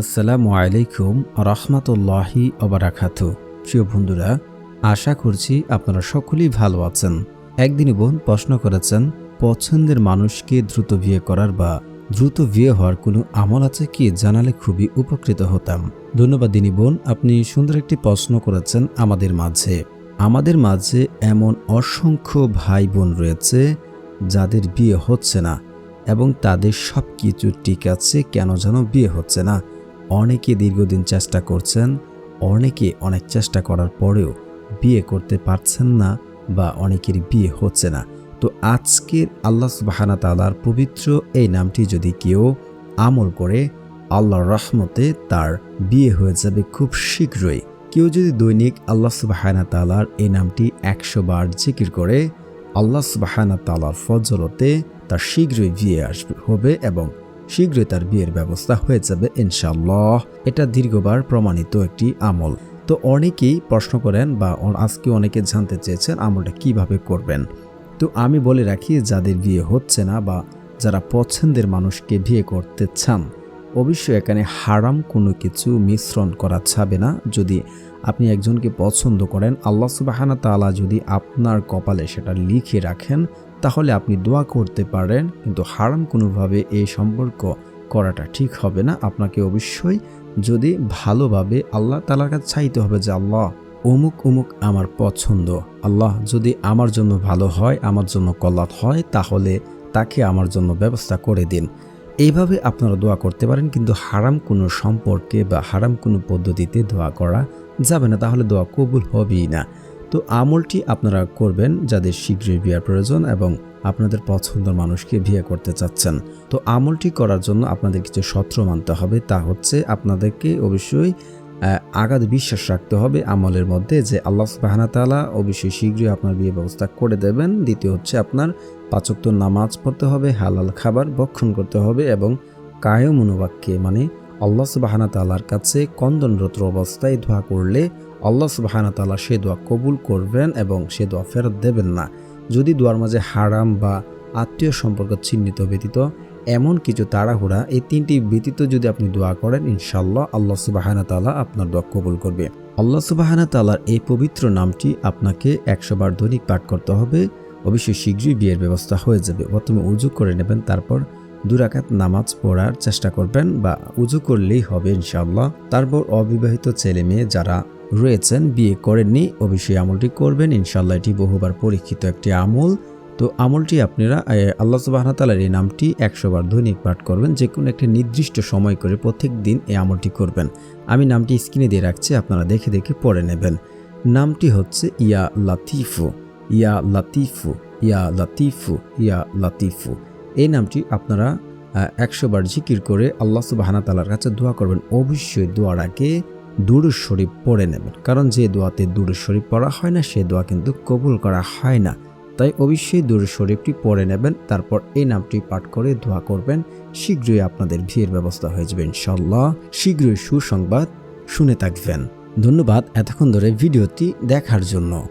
আসসালামু আলাইকুম রহমতুল্লাহি অবরাকাত প্রিয় বন্ধুরা, আশা করছি আপনারা সকলেই ভালো আছেন। একদিনই বোন প্রশ্ন করেছেন, পছন্দের মানুষকে দ্রুত বিয়ে করার বা দ্রুত বিয়ে হওয়ার কোনো আমল আছে কি জানালে খুবই উপকৃত হতাম। ধন্যবাদ দিনী বোন, আপনি সুন্দর একটি প্রশ্ন করেছেন আমাদের মাঝে। আমাদের মাঝে এমন অসংখ্য ভাই বোন রয়েছে যাদের বিয়ে হচ্ছে না এবং তাদের সব কিছু ঠিক আছে কেন যেন বিয়ে হচ্ছে না। অনেকে দীর্ঘদিন চেষ্টা করছেন, অনেকে অনেক চেষ্টা করার পরেও বিয়ে করতে পারছেন না বা অনেকের বিয়ে হচ্ছে না। তো আজকের আল্লাহ সুবাহানা তালার পবিত্র এই নামটি যদি কেউ আমল করে, আল্লাহর রহমতে তার বিয়ে হয়ে যাবে খুব শীঘ্রই। কেউ যদি দৈনিক আল্লাহ সুবাহানা তালার এই নামটি একশো বার জিকির করে, আল্লাহ সুবাহানা তালার ফজলতে তার শীঘ্রই বিয়ে আসবে হবে এবং শীঘ্রই তার বিয়ের ব্যবস্থা হয়ে যাবে ইনশাল্লাহ এটা দীর্ঘবার প্রমাণিত একটি আমল। তো অনেকেই প্রশ্ন করেন বা আজকে অনেকে জানতে চেয়েছেন আমলটা কীভাবে করবেন। তো আমি বলে রাখি, যাদের বিয়ে হচ্ছে না বা যারা পছন্দের মানুষকে বিয়ে করতে চান, অবশ্যই এখানে হারাম কোনো কিছু মিশ্রণ করা যাবে না। যদি আপনি একজনকে পছন্দ করেন, আল্লাহ সুবাহানা তালা যদি আপনার কপালে সেটা লিখে রাখেন তাহলে আপনি দোয়া করতে পারেন, কিন্তু হারাম কোনোভাবে এই সম্পর্ক করাটা ঠিক হবে না। আপনাকে অবশ্যই যদি ভালোভাবে আল্লাহ তালার কাছে চাইতে হবে যে, আল্লাহ, অমুক অমুক আমার পছন্দ। আল্লাহ, যদি আমার জন্য ভালো হয়, আমার জন্য কল্যাণ হয়, তাহলে তাকে আমার জন্য ব্যবস্থা করে দিন। এইভাবে আপনারা দোয়া করতে পারেন, কিন্তু হারাম কোনো সম্পর্কে বা হারাম কোনো পদ্ধতিতে দোয়া করা যাবে না। তাহলে দোয়া কবুল হবেই না। তো আমলটি আপনারা করবেন যাদের শীঘ্রই বিয়ার প্রয়োজন এবং আপনাদের পছন্দের মানুষকে বিয়ে করতে চাচ্ছেন। তো আমলটি করার জন্য আপনাদের কিছু সত্র মানতে হবে তা হচ্ছে আপনাদেরকে অবশ্যই আগাধ বিশ্বাস রাখতে হবে আমলের মধ্যে যে আল্লাহ তাআলা অবশ্যই শীঘ্রই আপনার বিয়ে ব্যবস্থা করে দেবেন। দ্বিতীয় হচ্ছে আপনার পাঁচক্ত নামাজ পড়তে হবে, হালাল খাবার ভক্ষণ করতে হবে এবং কায় মনোবাক্যে মানে আল্লাহ সুবাহানা তালার কাছে কন্দনরত অবস্থায় দোয়া করলে আল্লাহ সুবাহানা তালা সে দোয়া কবুল করবেন এবং সে দোয়া ফেরত দেবেন না। যদি দোয়ার মাঝে হারাম বা আত্মীয় সম্পর্ক চিহ্নিত ব্যতীত এমন কিছু তাড়াহুড়া, এই তিনটি ব্যতীত যদি আপনি দোয়া করেন ইনশাল্লাহ আল্লাহ সুবাহানা তালা আপনার দোয়া কবুল করবে। আল্লাহ সুবাহানা তালার এই পবিত্র নামটি আপনাকে একশো বার দৈনিক পাঠ করতে হবে। অবশ্যই শীঘ্রই বিয়ের ব্যবস্থা হয়ে যাবে। প্রথমে উজু করে নেবেন, তারপর দুরাকাত নামাজ পড়ার চেষ্টা করবেন বা উজু করলেই হবে ইনশাআল্লাহ। তারপর অবিবাহিত ছেলে মেয়ে যারা রয়েছেন, বিয়ে করেননি, অবশ্যই আমলটি করবেন ইনশাল্লাহ এটি বহুবার পরীক্ষিত একটি আমল। তো আমলটি আপনারা আল্লাহ সুবাহ তালার এই নামটি একশো বার দৈনিক পাঠ করবেন যে কোনো একটি নির্দিষ্ট সময় করে প্রত্যেক দিন এই আমলটি করবেন। আমি নামটি স্ক্রিনে দিয়ে রাখছি, আপনারা দেখে দেখে পড়ে নেবেন। নামটি হচ্ছে ইয়া লাতিফু ইয়া লাতিফু ইয়া লাতিফু ইয়া লাতিফু। এই নামটি আপনারা একশো বার জিকির করে আল্লাহ সুবাহানা তালার কাছে দোয়া করবেন। অবশ্যই দোয়ার আগে দুরুজ শরীফ পড়ে নেবেন। কারণ যে দোয়াতে দুরুজ শরীফ পড়া হয় না, সে দোয়া কিন্তু কবুল করা হয় না। তাই অবশ্যই দুরুজ শরীফটি পড়ে নেবেন, তারপর এই নামটি পাঠ করে দোয়া করবেন। শীঘ্রই আপনাদের ভিড়ের ব্যবস্থা হয়ে যাবে ইনশাল্লাহ শীঘ্রই সুসংবাদ শুনে থাকবেন। ধন্যবাদ এতক্ষণ ধরে ভিডিওটি দেখার জন্য।